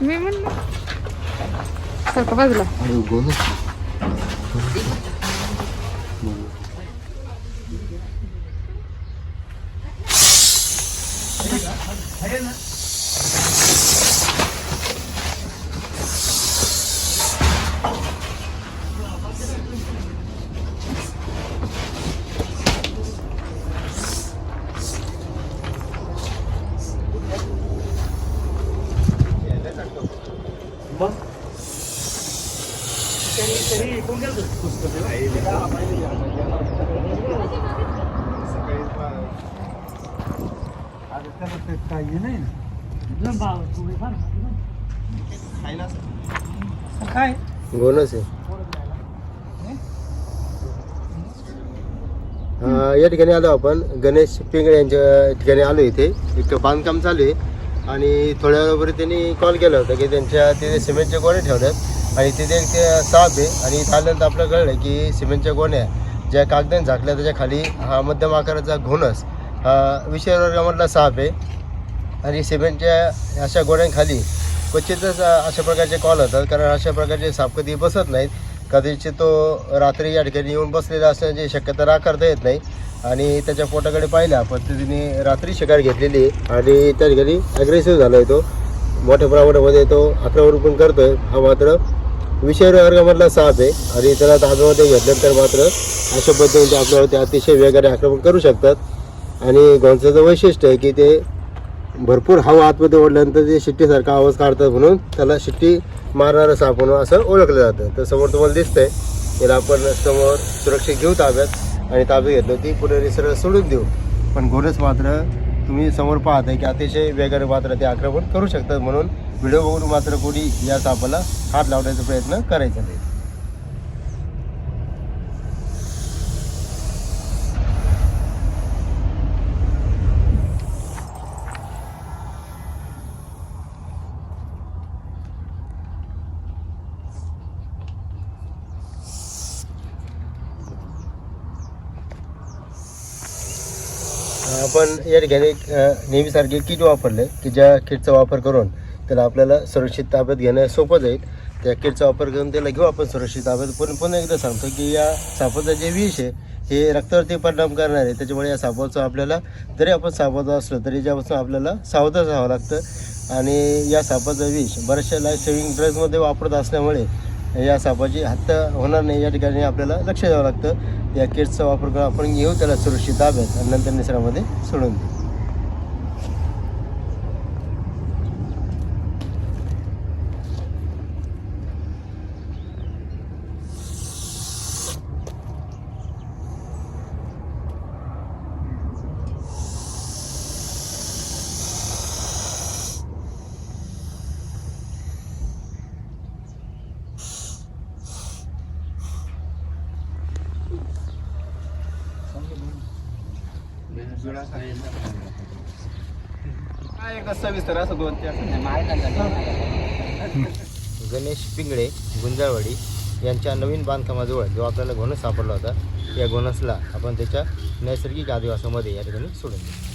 मी म्हणलं सारखं बाजूला 뭐. काय बोनस आहे. या ठिकाणी आलो आपण. गणेश पिंगळे यांच्या ठिकाणी आलो इथे. एक बांधकाम चालू आहे. आणि थोड्या वेळापूर्वी त्यांनी कॉल केला होता की त्यांच्या तिथे सिमेंटच्या गोण्या ठेवल्यात. आणि तिथे एक ते साप आहे आणि इथं आल्यानंतर कळलं की सिमेंटच्या गोण्या ज्या कागदाने झाकल्या त्याच्याखाली हा मध्यम आकाराचा घोणस हा विषय वर्गामधला साप आहे. आणि सिमेंटच्या अशा गोण्यांखाली क्वचितच अशा प्रकारचे कॉल होतात कारण अशा प्रकारचे साप कधी बसत नाहीत. कदाचित तो रात्री या ठिकाणी येऊन बसलेला असण्याची शक्यता नाकारता येत नाही. आणि त्याच्या पोटाकडे पाहिल्या पद्धतीने रात्री शिकार घेतलेली आहे आणि त्या ठिकाणी ॲग्रेसिव्ह झाला आहे तो. मोठ्या प्रमाणामध्ये तो आक्रमण पण करतोय. हा मात्र विषय वर्गामधला साप आहे आणि त्याला ताब्यामध्ये घेतल्यानंतर मात्र अशा पद्धतीने आपल्यावरती अतिशय वेगाने आक्रमण करू शकतात. आणि गोंसाचं वैशिष्ट्य आहे की ते भरपूर हवा आतमध्ये ओढल्यानंतर ते शिट्टीसारखा आवाज काढतात म्हणून त्याला शिट्टी मारणारा साप म्हणून असं ओळखलं जातं. तर समोर तुम्हाला दिसतंय त्याला आपण समोर सुरक्षित घेऊ ताब्यात आणि ताब्यात घेतलं ती पुढे निसर्ग सोडून देऊ. पण घोरच मात्र तुम्ही समोर पाहत आहे की अतिशय वेगाने मात्र ते आक्रमण करू शकतात म्हणून व्हिडिओ बघून मात्र कोणी या सापाला हात लावण्याचा प्रयत्न करायचा नाही. आपण या ठिकाणी नेहमीसारखे किट वापरले की ज्या किटचा वापर करून त्याला आपल्याला सुरक्षित ताब्यात घेणं सोपं जाईल. त्या किटचा वापर करून त्याला घेऊ आपण सुरक्षित ताब्यात. पण पुन्हा एकदा सांगतो की या सापाचं जे विष आहे हे रक्तावरती परिणाम करणार आहे त्याच्यामुळे या सापाचं आपल्याला जरी आपण सापाचं असलो तरी ज्यापासून आपल्याला सावधच राहावं लागतं. आणि या सापाचं विष बऱ्याचशा लाईफ सेविंग ड्रग्जमध्ये वापरत असल्यामुळे या सापाची हत्या होणार नाही. या ठिकाणी आपल्याला लक्ष द्यावं लागतं. या किट्सचा वापर करून आपण घेऊ त्याला सुरक्षित ताब्यात. आणि नंतर निसर्गामध्ये सोडून देऊ. काय असं दोन गणेश पिंगळे गुंजाळवाडी यांच्या नवीन बांधकामाजवळ जो आपल्याला घोणस सापडला होता या घोणसला आपण त्याच्या नैसर्गिक आदिवासामध्ये या ठिकाणी सोडून देऊ